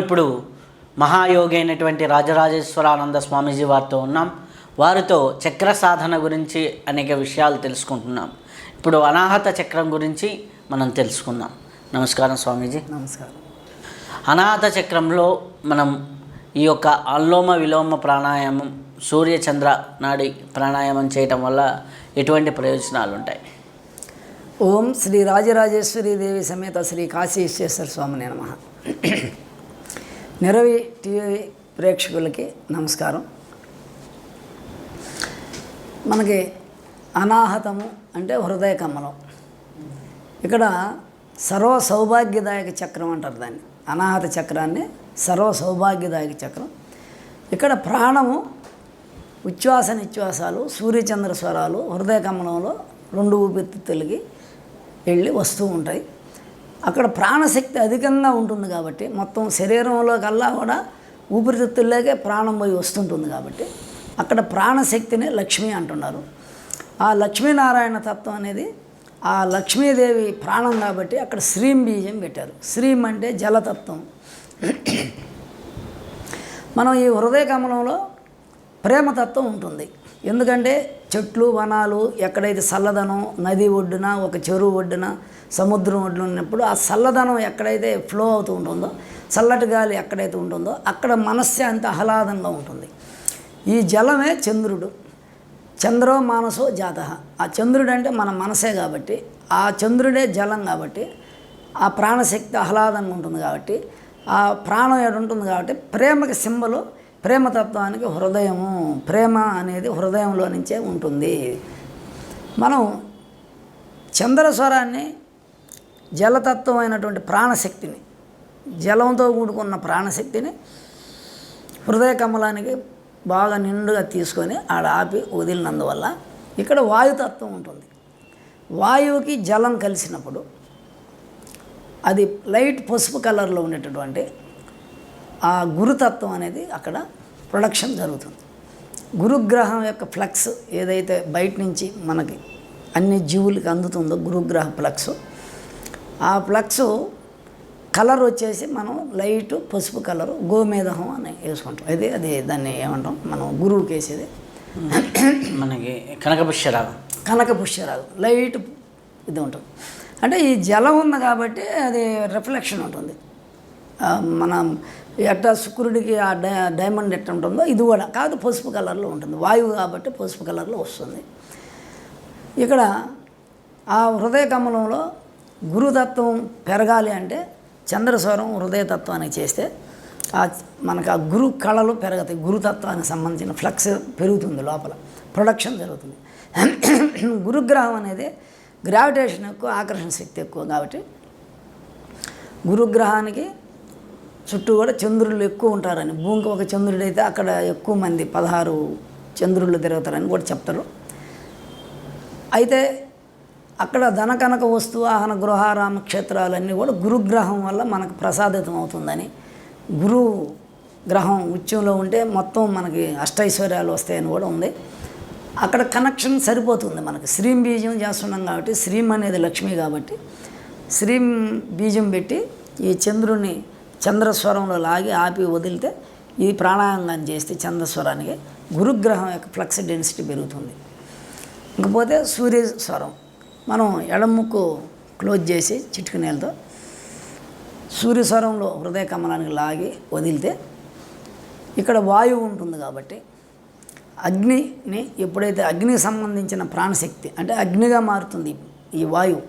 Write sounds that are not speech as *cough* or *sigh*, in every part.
ఇప్పుడు మహాయోగి అయినటువంటి రాజరాజేశ్వరానంద స్వామీజీ వారితో ఉన్నాం. వారితో చక్ర సాధన గురించి అనేక విషయాలు తెలుసుకుంటున్నాం. ఇప్పుడు అనాహత చక్రం గురించి మనం తెలుసుకుందాం. నమస్కారం స్వామీజీ. నమస్కారం. అనాహత చక్రంలో మనం ఈ యొక్క అల్లోమ విలోమ ప్రాణాయామం సూర్య చంద్ర నాడి ప్రాణాయామం చేయటం వల్ల ఎటువంటి ప్రయోజనాలు ఉంటాయి? ఓం శ్రీ రాజరాజేశ్వరి దేవి సమేత శ్రీ కాశీ విశ్వేశ్వర స్వామిని నమ. నిరవి టీవీ ప్రేక్షకులకి నమస్కారం. మనకి అనాహతము అంటే హృదయ కమలం. ఇక్కడ సర్వ సౌభాగ్యదాయక చక్రం అంటారు దాన్ని. అనాహత చక్రాన్ని సర్వ సౌభాగ్యదాయక చక్రం. ఇక్కడ ప్రాణము ఉచ్ఛ్వాస నిశ్వాసాలు సూర్యచంద్ర స్వరాలు హృదయ కమలంలో రెండు ఊపిరితిత్తులకి వెళ్ళి వస్తూ ఉంటాయి. అక్కడ ప్రాణశక్తి అధికంగా ఉంటుంది కాబట్టి మొత్తం శరీరంలో కల్లా కూడా ఊపిరితిత్తుల్లోకే ప్రాణం పోయి వస్తుంటుంది కాబట్టి అక్కడ ప్రాణశక్తిని లక్ష్మి అంటున్నారు. ఆ లక్ష్మీనారాయణ తత్వం అనేది ఆ లక్ష్మీదేవి ప్రాణం కాబట్టి అక్కడ శ్రీం బీజం పెట్టారు. శ్రీం అంటే జలతత్వం. మనం ఈ హృదయ కమలంలో ప్రేమతత్వం ఉంటుంది. ఎందుకంటే చెట్లు వనాలు ఎక్కడైతే చల్లదనం నది ఒడ్డున ఒక చెరువు ఒడ్డున సముద్రం ఒడ్డున ఉన్నప్పుడు ఆ చల్లదనం ఎక్కడైతే ఫ్లో అవుతూ ఉంటుందో చల్లటి గాలి ఎక్కడైతే ఉంటుందో అక్కడ మనశ్శాంతి ఆహ్లాదంగా ఉంటుంది. ఈ జలమే చంద్రుడు. చంద్రో మానసో జాత. ఆ చంద్రుడు అంటే మన మనసే కాబట్టి ఆ చంద్రుడే జలం కాబట్టి ఆ ప్రాణశక్తి ఆహ్లాదంగా ఉంటుంది కాబట్టి ఆ ప్రాణం ఏడు ఉంటుంది కాబట్టి ప్రేమకి సింబలు ప్రేమతత్వానికి హృదయము ప్రేమ అనేది హృదయంలో నుంచే ఉంటుంది. మనం చంద్రస్వరాన్ని జలతత్వమైనటువంటి ప్రాణశక్తిని జలంతో కూడుకున్న ప్రాణశక్తిని హృదయ కమలానికి బాగా నిండుగా తీసుకొని ఆడ ఆపి వదిలినందువల్ల ఇక్కడ వాయుతత్వం ఉంటుంది. వాయువుకి జలం కలిసినప్పుడు అది లైట్ పసుపు కలర్లో ఉండేటటువంటి ఆ గురుతత్వం అనేది అక్కడ ప్రొడక్షన్ జరుగుతుంది. గురుగ్రహం యొక్క ఫ్లక్స్ ఏదైతే బయట నుంచి మనకి అన్ని జీవులకి అందుతుందో గురుగ్రహ ఫ్లక్స్ ఆ ఫ్లక్స్ కలర్ వచ్చేసి మనం లైట్ పసుపు కలరు గోమేధం అని వేసుకుంటాం. అది అది దాన్ని ఏమంటాం? మనం గురువుకి వేసేది మనకి కనకపుష్యరాగం. కనక పుష్యరాగు లైట్ ఇది ఉంటుంది. అంటే ఈ జలం ఉంది కాబట్టి అది రిఫ్లెక్షన్ ఉంటుంది. మనం ఎట్టా శుక్రుడికి ఆ డై డైమండ్ ఎట్ట ఉంటుందో ఇది కూడా. కాదు పసుపు కలర్లో ఉంటుంది. వాయువు కాబట్టి పసుపు కలర్లో వస్తుంది. ఇక్కడ ఆ హృదయ కమలంలో గురుతత్వం పెరగాలి అంటే చంద్రస్వరం హృదయతత్వానికి చేస్తే ఆ మనకు ఆ గురు కళలు పెరగతాయి. గురుతత్వానికి సంబంధించిన ఫ్లక్స్ పెరుగుతుంది లోపల. ప్రొడక్షన్ జరుగుతుంది. *clears throat* గురుగ్రహం అనేది గ్రావిటేషన్ ఎక్కువ ఆకర్షణ శక్తి ఎక్కువ కాబట్టి గురుగ్రహానికి చుట్టూ కూడా చంద్రులు ఎక్కువ ఉంటారని. భూమికి ఒక చంద్రుడు అయితే అక్కడ ఎక్కువ మంది పదహారు చంద్రులు తిరుగుతారని కూడా చెప్తారు. అయితే అక్కడ ధన కనక వస్తు వాహన గృహారామ క్షేత్రాలన్నీ కూడా గురుగ్రహం వల్ల మనకు ప్రసాదితం అవుతుందని. గురు గ్రహం ఉచ్యంలో ఉంటే మొత్తం మనకి అష్టైశ్వర్యాలు వస్తాయని కూడా ఉంది. అక్కడ కనెక్షన్ సరిపోతుంది మనకి. శ్రీం బీజం చేస్తున్నాం కాబట్టి శ్రీం అనేది లక్ష్మి కాబట్టి శ్రీం బీజం పెట్టి ఈ చంద్రుని చంద్రస్వరంలో లాగి ఆపి వదిలితే ఈ ప్రాణాయామం చేస్తే చంద్రస్వరానికి గురుగ్రహం యొక్క ఫ్లక్స్ డెన్సిటీ పెరుగుతుంది. ఇంకపోతే సూర్య స్వరం మనం ఎడముక్కు క్లోజ్ చేసి చిటిక నీళ్ళతో సూర్యస్వరంలో హృదయ కమలానికి లాగి వదిలితే ఇక్కడ వాయువు ఉంటుంది కాబట్టి అగ్నిని ఎప్పుడైతే అగ్నికి సంబంధించిన ప్రాణశక్తి అంటే అగ్నిగా మారుతుంది ఈ వాయువు.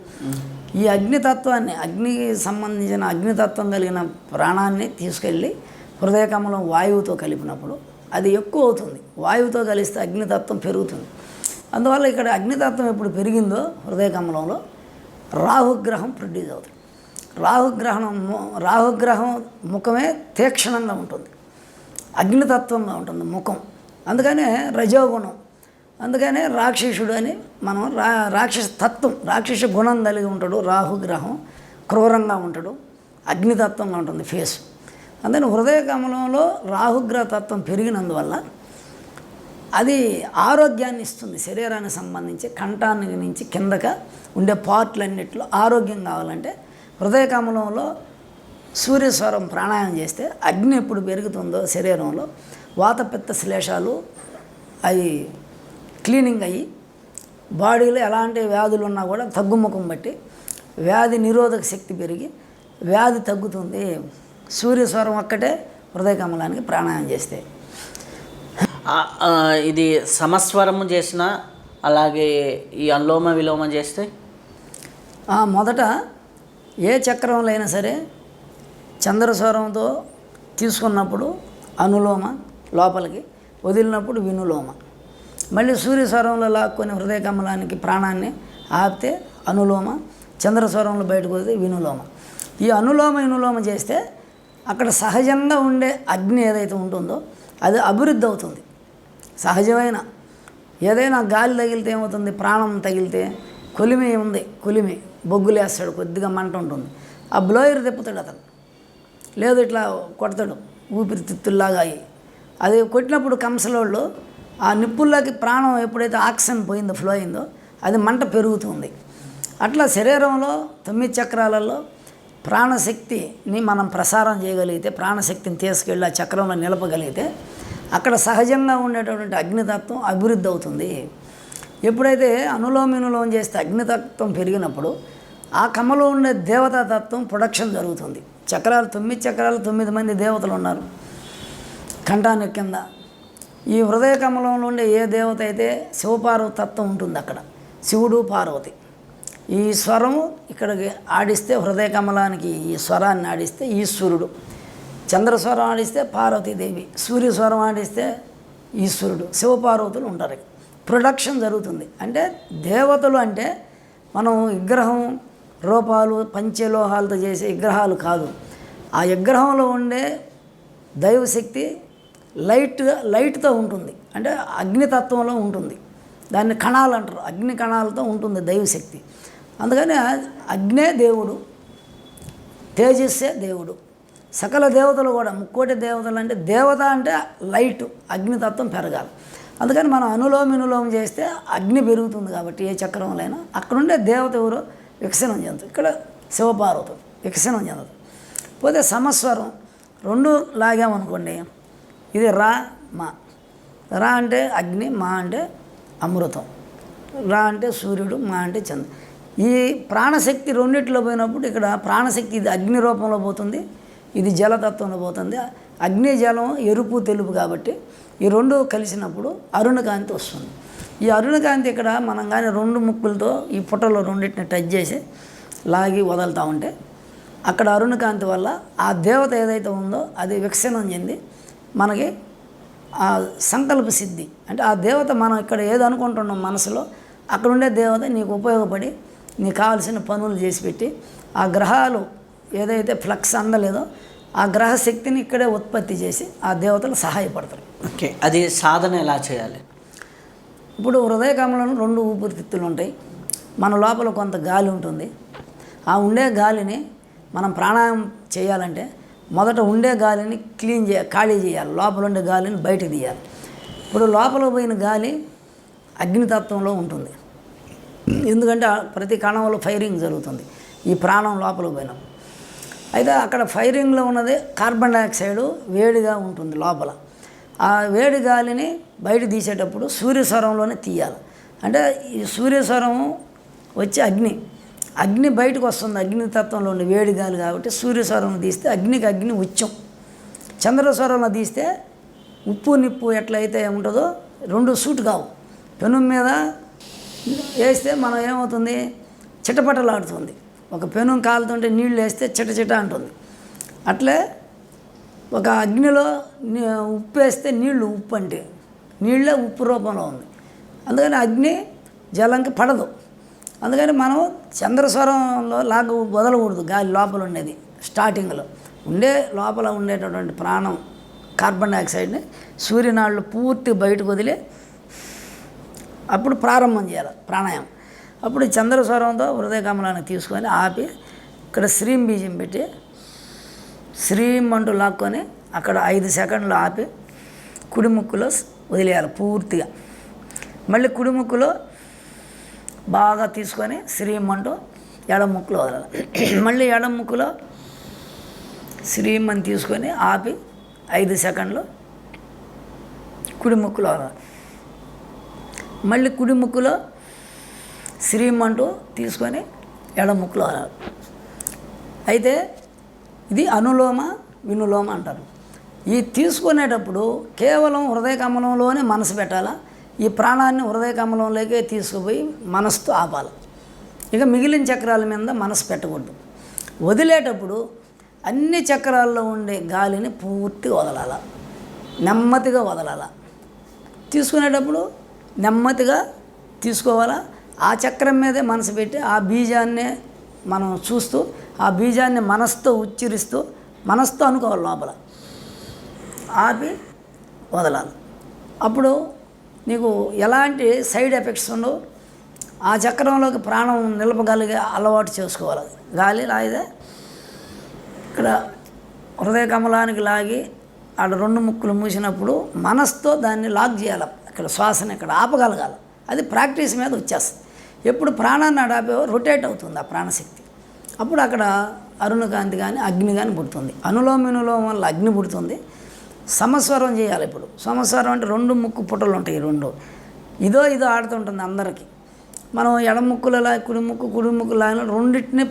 ఈ అగ్నితత్వాన్ని అగ్నికి సంబంధించిన అగ్నితత్వం కలిగిన ప్రాణాన్ని తీసుకెళ్ళి హృదయకమలం వాయువుతో కలిపినప్పుడు అది ఎక్కువ అవుతుంది. వాయువుతో కలిస్తే అగ్నితత్వం పెరుగుతుంది. అందువల్ల ఇక్కడ అగ్నితత్వం ఎప్పుడు పెరిగిందో హృదయకమలంలో రాహుగ్రహం ప్రొడ్యూస్ అవుతుంది. రాహుగ్రహణం ము- రాహుగ్రహం ముఖమే తీక్షణంగా ఉంటుంది. అగ్నితత్వంగా ఉంటుంది ముఖం. అందుకనే రజోగుణం అందుకనే రాక్షసుడు అని మనం రా రాక్షస తత్వం రాక్షస గుణం కలిగి ఉంటాడు. రాహుగ్రహం క్రూరంగా ఉంటాడు. అగ్నితత్వంగా ఉంటుంది ఫేస్. అందుకని హృదయ కమలంలో రాహుగ్రహ తత్వం పెరిగినందువల్ల అది ఆరోగ్యాన్ని ఇస్తుంది. శరీరానికి సంబంధించి కంఠానికి నుంచి కిందక ఉండే పార్ట్లన్నిట్లో ఆరోగ్యం కావాలంటే హృదయ కమలంలో సూర్యస్వరం ప్రాణాయామం చేస్తే అగ్ని ఎప్పుడు పెరుగుతుందో శరీరంలో వాతపిత్త శ్లేషాలు అవి క్లీనింగ్ అయ్యి బాడీలో ఎలాంటి వ్యాధులు ఉన్నా కూడా తగ్గుముఖం బట్టి వ్యాధి నిరోధక శక్తి పెరిగి వ్యాధి తగ్గుతుంది. సూర్యస్వరం ఒక్కటే హృదయ కమలానికి ప్రాణాయామం చేస్తే. ఇది సమస్వరము చేసిన అలాగే ఈ అనులోమ విలోమ చేస్తే? మొదట ఏ చక్రంలో అయినా సరే చంద్రస్వరంతో తీసుకున్నప్పుడు అనులోమ లోపలికి వదిలినప్పుడు వినులోమ. మళ్ళీ సూర్యస్వరంలో లాక్కొని హృదయ కమలానికి ప్రాణాన్ని ఆపితే అనులోమ చంద్రస్వరంలో బయటకు వస్తే వినులోమ. ఈ అనులోమ వినులోమ చేస్తే అక్కడ సహజంగా ఉండే అగ్ని ఏదైతే ఉంటుందో అది అభివృద్ధి అవుతుంది. సహజమైన ఏదైనా గాలి తగిలితే ఏమవుతుంది? ప్రాణం తగిలితే కొలిమి ఉంది కొలిమి. బొగ్గులేస్తాడు కొద్దిగా మంట ఉంటుంది. ఆ బ్లోయర్ తిప్పుతాడు అతను. లేదు ఇట్లా కొడతాడు ఊపిరితిత్తుల్లాగా అయ్యి. అది కొట్టినప్పుడు కంసలోళ్ళు ఆ నిప్పుల్లోకి ప్రాణం ఎప్పుడైతే ఆక్సిజన్ పోయిందో ఫ్లో అయిందో అది మంట పెరుగుతుంది. అట్లా శరీరంలో తొమ్మిది చక్రాలలో ప్రాణశక్తిని మనం ప్రసారం చేయగలిగితే ప్రాణశక్తిని తీసుకెళ్ళి ఆ చక్రంలో నిలపగలిగితే అక్కడ సహజంగా ఉండేటటువంటి అగ్నితత్వం అభివృద్ధి అవుతుంది. ఎప్పుడైతే అనులోమినులోం చేస్తే అగ్నితత్వం పెరిగినప్పుడు ఆ కమలో ఉండే దేవతా తత్వం ప్రొడక్షన్ జరుగుతుంది. చక్రాలు తొమ్మిది చక్రాలు తొమ్మిది మంది దేవతలు ఉన్నారు. కంఠాన్ని కింద ఈ హృదయ కమలంలో ఉండే ఏ దేవత అయితే శివపార్వతి తత్వం ఉంటుంది అక్కడ? శివుడు పార్వతి. ఈ స్వరము ఇక్కడికి ఆడిస్తే హృదయ కమలానికి ఈ స్వరాన్ని ఆడిస్తే ఈశ్వరుడు. చంద్రస్వరం ఆడిస్తే పార్వతీదేవి. సూర్యస్వరం ఆడిస్తే ఈశ్వరుడు. శివపార్వతులు ఉంటారు ప్రొడక్షన్ జరుగుతుంది. అంటే దేవతలు అంటే మనం విగ్రహం రూపాలు పంచలోహాలతో చేసే విగ్రహాలు కాదు. ఆ విగ్రహంలో ఉండే దైవశక్తి లైట్ లైట్తో ఉంటుంది. అంటే అగ్నితత్వంలో ఉంటుంది. దాన్ని కణాలు అంటారు. అగ్ని కణాలతో ఉంటుంది దైవశక్తి. అందుకని అగ్నే దేవుడు తేజస్సే దేవుడు. సకల దేవతలు కూడా ముక్కోటి దేవతలు అంటే దేవత అంటే లైట్ అగ్నితత్వం పెరగాలి. అందుకని మనం అనులోమ వినులోమం చేస్తే అగ్ని పెరుగుతుంది కాబట్టి ఏ చక్రంలో అక్కడుండే దేవత ఎవరు? వికసనం చెందదు ఇక్కడ శివపార్వతం వికసనం చెందదు పోతే సమస్వరం రెండు లాగామనుకోండి. ఇది రా మా. రా అంటే అగ్ని మా అంటే అమృతం. రా అంటే సూర్యుడు మా అంటే చంద్ర ఈ ప్రాణశక్తి రెండిట్లో పోయినప్పుడు ఇక్కడ ప్రాణశక్తి ఇది అగ్ని రూపంలో పోతుంది ఇది జలతత్వంలో పోతుంది. అగ్ని జలం ఎరుపు తెలుపు కాబట్టి ఈ రెండు కలిసినప్పుడు అరుణకాంతి వస్తుంది. ఈ అరుణకాంతి ఇక్కడ మనం కానీ రెండు ముక్కులతో ఈ పుట్టలో రెండింటిని టచ్ చేసి లాగి వదులుతూ ఉంటే అక్కడ అరుణకాంతి వల్ల ఆ దేవత ఏదైతే ఉందో అది వికసనం చెంది మనకి ఆ సంకల్ప సిద్ధి. అంటే ఆ దేవత మనం ఇక్కడ ఏది అనుకుంటున్నాం మనసులో అక్కడ ఉండే దేవత నీకు ఉపయోగపడి నీకు కావాల్సిన పనులు చేసి పెట్టి ఆ గ్రహాలు ఏదైతే ఫ్లక్స్ అందలేదో ఆ గ్రహ శక్తిని ఇక్కడే ఉత్పత్తి చేసి ఆ దేవతలు సహాయపడతారు. ఓకే అది సాధన ఎలా చేయాలి? ఇప్పుడు హృదయ కమలంలో రెండు ఊపిరితిత్తులు ఉంటాయి. మన లోపల కొంత గాలి ఉంటుంది. ఆ ఉండే గాలిని మనం ప్రాణాయామం చేయాలంటే మొదట ఉండే గాలిని క్లీన్ చేయ ఖాళీ చేయాలి. లోపల ఉండే గాలిని బయట తీయాలి. ఇప్పుడు లోపల పోయిన గాలి అగ్నితత్వంలో ఉంటుంది. ఎందుకంటే ప్రతి కణంలో ఫైరింగ్ జరుగుతుంది. ఈ ప్రాణం లోపల పోయిన. అయితే అక్కడ ఫైరింగ్లో ఉన్నది కార్బన్ డైఆక్సైడ్ వేడిగా ఉంటుంది లోపల. ఆ వేడి గాలిని బయట తీసేటప్పుడు సూర్యస్వరంలోనే తీయాలి. అంటే ఈ సూర్యస్వరం వచ్చి అగ్ని అగ్ని బయటకు వస్తుంది. అగ్నితత్వంలో ఉండే వేడి గాలి కాబట్టి సూర్యస్వరం తీస్తే అగ్నికి అగ్ని ఉచ్చం. చంద్రస్వరంలో తీస్తే ఉప్పు నిప్పు ఎట్లయితే ఉంటుందో రెండు సూట్ కావు. పెను మీద వేస్తే మనం ఏమవుతుంది? చిటపటలాడుతుంది. ఒక పెను కాలుతుంటే నీళ్ళు వేస్తే చిట చిట అంటుంది. అట్లే ఒక అగ్నిలో ఉప్పు వేస్తే నీళ్ళు ఉప్పు అంటే నీళ్ళే ఉప్పు రూపంలో ఉంది. అందుకని అగ్ని జలంకి పడదు. అందుకని మనం చంద్రస్వరంలో లాగ వదలకూడదు గాలి లోపల ఉండేది స్టార్టింగ్లో ఉండే లోపల ఉండేటటువంటి ప్రాణం కార్బన్ డైఆక్సైడ్ని సూర్యనాళ్ళు పూర్తి బయటకు వదిలి అప్పుడు ప్రారంభం చేయాలి ప్రాణాయామం. అప్పుడు ఈ చంద్రస్వరంతో హృదయ కమలాన్ని తీసుకొని ఆపి ఇక్కడ శ్రీం బీజం పెట్టి శ్రీం అంటూ లాక్కొని అక్కడ ఐదు సెకండ్లు ఆపి కుడి ముక్కులో వదిలేయాలి పూర్తిగా. మళ్ళీ కుడి ముక్కులో బాగా తీసుకొని శ్రీం అంటూ ఎడం ముక్కులో వదలాలి *clears throat* మళ్ళీ ఎడం ముక్కులో శ్రీమని తీసుకొని ఆపి ఐదు సెకండ్లు కుడి ముక్కులో వదలాలి. మళ్ళీ కుడి ముక్కులో శ్రీమంటూ తీసుకొని ఎడ ముక్కులో వదలాలి. అయితే ఇది అనులోమ వినులోమ అంటారు ఈ తీసుకునేటప్పుడు కేవలం హృదయ కమలంలోనే మనసు పెట్టాలా ఈ ప్రాణాన్ని హృదయ కమలంలోకే తీసుకుపోయి మనసుతో ఆపాలి. ఇక మిగిలిన చక్రాల మీద మనసు పెట్టకూడదు. వదిలేటప్పుడు అన్ని చక్రాల్లో ఉండే గాలిని పూర్తిగా వదలాల. నెమ్మదిగా వదలాల. తీసుకునేటప్పుడు నెమ్మదిగా తీసుకోవాలా? ఆ చక్రం మీదే మనసు పెట్టి ఆ బీజాన్నే మనం చూస్తూ ఆ బీజాన్ని మనసుతో ఉచ్చరిస్తూ మనసుతో అనుకోవాలి లోపల. ఆపి వదలాలి. అప్పుడు నీకు ఎలాంటి సైడ్ ఎఫెక్ట్స్ ఉండవు. ఆ చక్రంలోకి ప్రాణం నిలపగలిగే అలవాటు చేసుకోవాలి. గాలి లాగితే ఇక్కడ హృదయ కమలానికి లాగి ఆడ రెండు ముక్కులు మూసినప్పుడు మనస్తో దాన్ని లాక్ చేయాలి. ఇక్కడ శ్వాసని ఇక్కడ ఆపగలగాలి. అది ప్రాక్టీస్ మీద వచ్చేస్తుంది. ఎప్పుడు ప్రాణాన్ని ఆడాపేవో రొటేట్ అవుతుంది ఆ ప్రాణశక్తి. అప్పుడు అక్కడ అరుణకాంతి కానీ అగ్ని కానీ పుడుతుంది. అనులోమినులోమం వల్ల అగ్ని పుడుతుంది. సమస్వరం చేయాలి ఇప్పుడు. సమస్వరం అంటే రెండు ముక్కు పుట్టలు ఉంటాయి రెండు. ఇదో ఇదో ఆడుతుంటుంది అందరికీ. మనం ఎడమ ముక్కులలో కుడి ముక్కు కుడి ముక్కు లాగిన రెండింటిని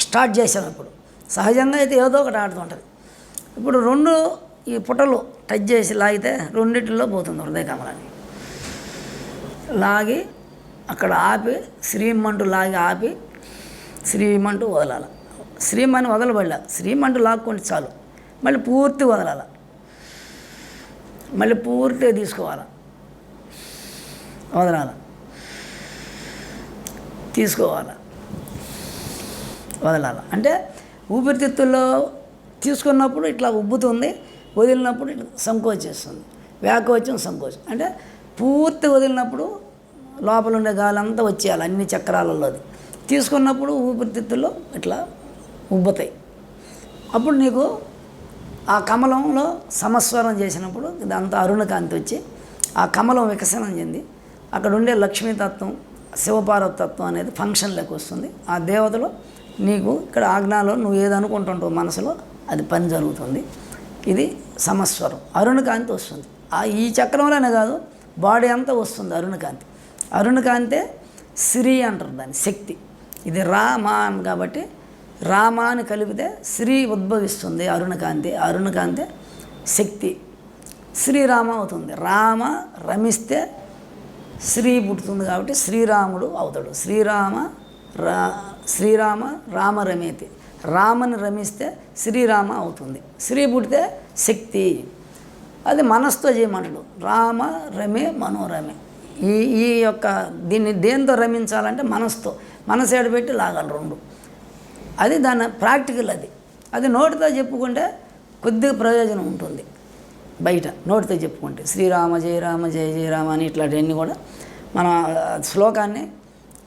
స్టార్ట్ చేసాం ఇప్పుడు సహజంగా అయితే ఏదో ఒకటి ఆడుతుంటుంది ఇప్పుడు రెండు ఈ పుటలు టచ్ చేసి లాగితే రెండింటిలో పోతుంది హృదయ కమలాన్ని లాగి అక్కడ ఆపి శ్రీమంటూ లాగి ఆపి శ్రీమంటూ వదలాలి. శ్రీమని వదలబడలే. శ్రీమంటూ లాక్కుంటే చాలు. మళ్ళీ పూర్తి వదలాలి. మళ్ళీ పూర్తిగా తీసుకోవాలి? వదనాల తీసుకోవాలి? వదలాలి? అంటే ఊపిరితిత్తుల్లో తీసుకున్నప్పుడు ఇట్లా ఉబ్బుతుంది వదిలినప్పుడు ఇట్లా సంకోచిస్తుంది. వ్యాకోచం సంకోచం. అంటే పూర్తి వదిలినప్పుడు లోపల ఉండే గాలంతా వచ్చేయాలి అన్ని చక్రాలలోది. తీసుకున్నప్పుడు ఊపిరితిత్తుల్లో ఇట్లా ఉబ్బుతాయి. అప్పుడు నీకు ఆ కమలంలో సమస్వరం చేసినప్పుడు దాంతో అరుణకాంతి వచ్చి ఆ కమలం వికసనం చెంది అక్కడ ఉండే లక్ష్మీతత్వం శివపార్వతత్వం అనేది ఫంక్షన్లోకి వస్తుంది. ఆ దేవతలో నీకు ఇక్కడ ఆజ్ఞాలో నువ్వు ఏదనుకుంటుంటావు మనసులో అది పని జరుగుతుంది. ఇది సమస్వరం. అరుణకాంతి వస్తుంది. ఆ ఈ చక్రంలోనే కాదు బాడీ అంతా వస్తుంది అరుణకాంతి. అరుణకాంతే శ్రీ అంటారు దాన్ని శక్తి. ఇది రామ కాబట్టి రామ అని కలిపితే శ్రీ ఉద్భవిస్తుంది అరుణకాంతి. అరుణకాంతి శక్తి. శ్రీరామ అవుతుంది. రామ రమిస్తే శ్రీ పుట్టుతుంది కాబట్టి శ్రీరాముడు అవుతాడు. శ్రీరామ రా శ్రీరామ రామ రమేతి. రామని రమిస్తే శ్రీరామ అవుతుంది. శ్రీ పుట్టితే శక్తి. అది మనస్తో చేయమంటాడు. రామ రమే మనోరమే. ఈ ఈ యొక్క దీన్ని దేంతో రమించాలంటే మనస్తో మనసు ఏడబెట్టి లాగాలి రెండు. అది దాని ప్రాక్టికల్ అది. అది నోటితో చెప్పుకుంటే కొద్దిగా ప్రయోజనం ఉంటుంది. బయట నోటితో చెప్పుకుంటే శ్రీరామ జయ రామ జయ జయ రామ అని ఇట్లాంటివన్నీ కూడా మన శ్లోకాన్ని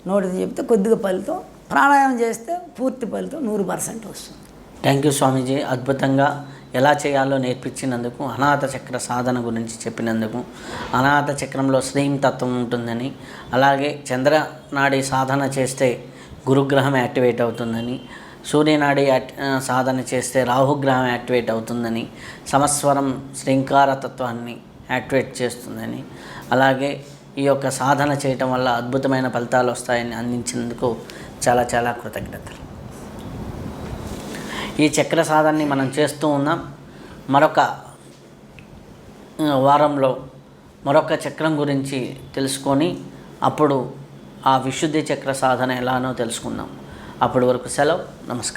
నోటితో చెప్తే కొద్దిగా ఫలితం ప్రాణాయామం చేస్తే పూర్తి ఫలితం నూరు పర్సెంట్ వస్తుంది. Thank you Swamiji. అద్భుతంగా ఎలా చేయాలో నేర్పించినందుకు అనాథ చక్ర సాధన గురించి చెప్పినందుకు అనాథ చక్రంలో శ్రీం తత్వం ఉంటుందని అలాగే చంద్రనాడి సాధన చేస్తే గురుగ్రహం యాక్టివేట్ అవుతుందని సూర్యనాడి సాధన చేస్తే రాహుగ్రహం యాక్టివేట్ అవుతుందని సమస్వరం శృంకార తత్వాన్ని యాక్టివేట్ చేస్తుందని అలాగే ఈ యొక్క సాధన చేయటం వల్ల అద్భుతమైన ఫలితాలు వస్తాయని అందించినందుకు చాలా చాలా కృతజ్ఞతలు. ఈ చక్ర సాధనని మనం చేస్తూ ఉన్నాం. మరొక వారంలో మరొక చక్రం గురించి తెలుసుకొని అప్పుడు ఆ విశుద్ధి చక్ర సాధన ఎలానో తెలుసుకుందాం. అప్పటి వరకు సెలవు. నమస్కారం.